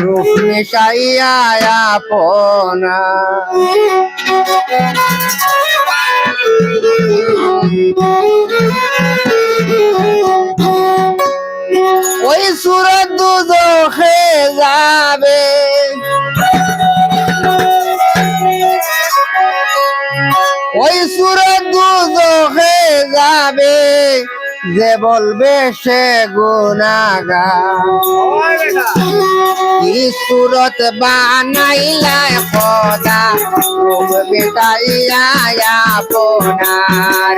রূপ মিশাইয়া আপনা। ওই সুরত দুদখে যাবে যে বলবে সে কি সুরত বানাইলা খোদা রূপ বেটাইয়া আপনার।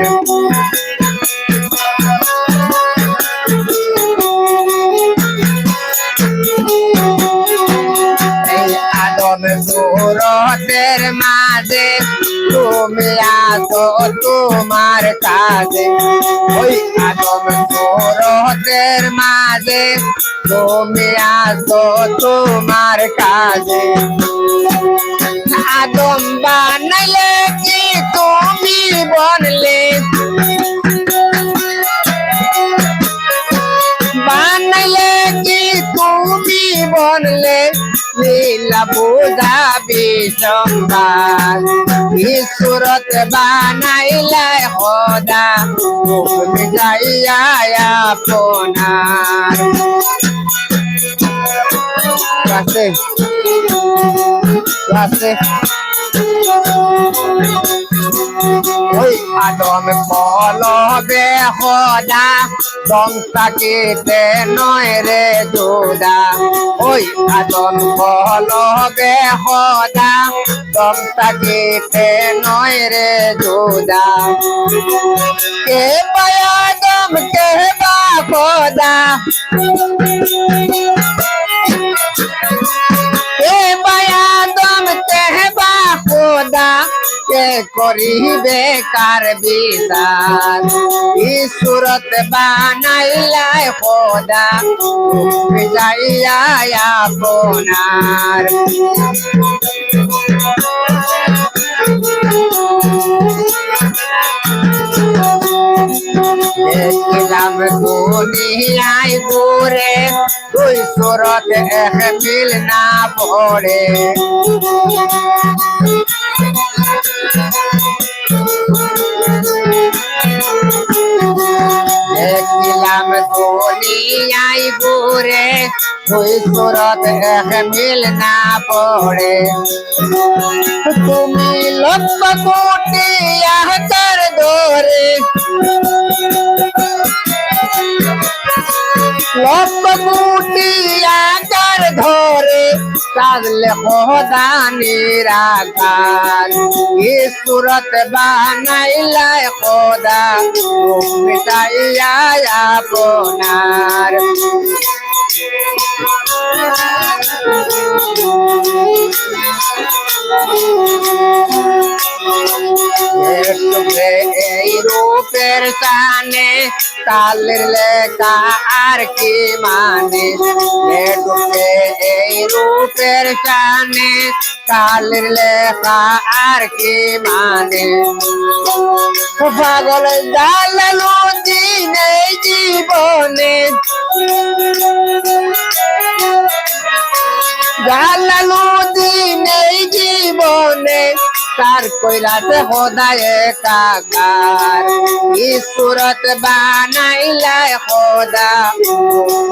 এই আদম সুরতের মাঝে তুমি আসো তোমার কাজে ওই আদম সুরতের মাঝে তুমি আসো তোমার কাজে আদম বানাইলে কি তুমি বনলে বুঝাবি সম্বাদ। ঈশ্বরত বানাইলে হদা তুমি যাইয়া আপনার। কাছে কাছে ওই আদম পলবে হদা বংশাকিতে নয় রে যোদা ওই আদম পলবে হদা বংশাকিতে নয় রে যোদা কে পায়াদম কে বা করিবে কার বিদার ঈশ্বরত বানাইলাই খোদা যাইয়া আপনার। দেখিলাম দুনিয়ায় ঘুরে দুই সুরত এক মিল না পড়ে। দুনিয়ায় ঘুরে সুরত মিল না পড়ে। তুমি লক্ষ কোটি আহতার ধরে লক্ষ কোটি আকার ধরে কাজলে খোদানির আকার। এই সুরত বানাইলাই খোদা মিটাইয়া আপনার। এই রূপের কানে কালের লেখা আর কি মানে? টুকরে এই রূপের কানে কালের লেখা আর কি মানে? পাগল জালালু দিন এই জীবনে তার কইরাতে হোদায় কাকার ঈশ্বরত বানাইলাই হোদা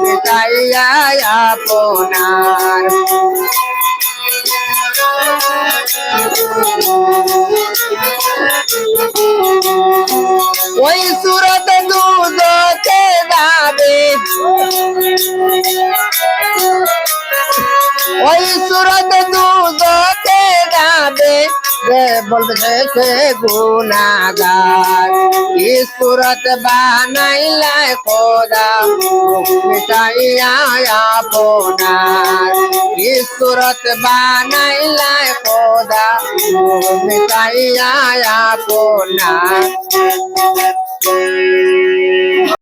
মিটাইয়া আপনার ওই সুরত দুধতে যাবে ওই সুরত দুধতে যাবে যে বলবে যে সে গুনাগার এই সুরত বানাইলাই খোদা মিটাইয়া আপনার এই সুরত বানাইলাই খোদা মিটাইয়া আপনার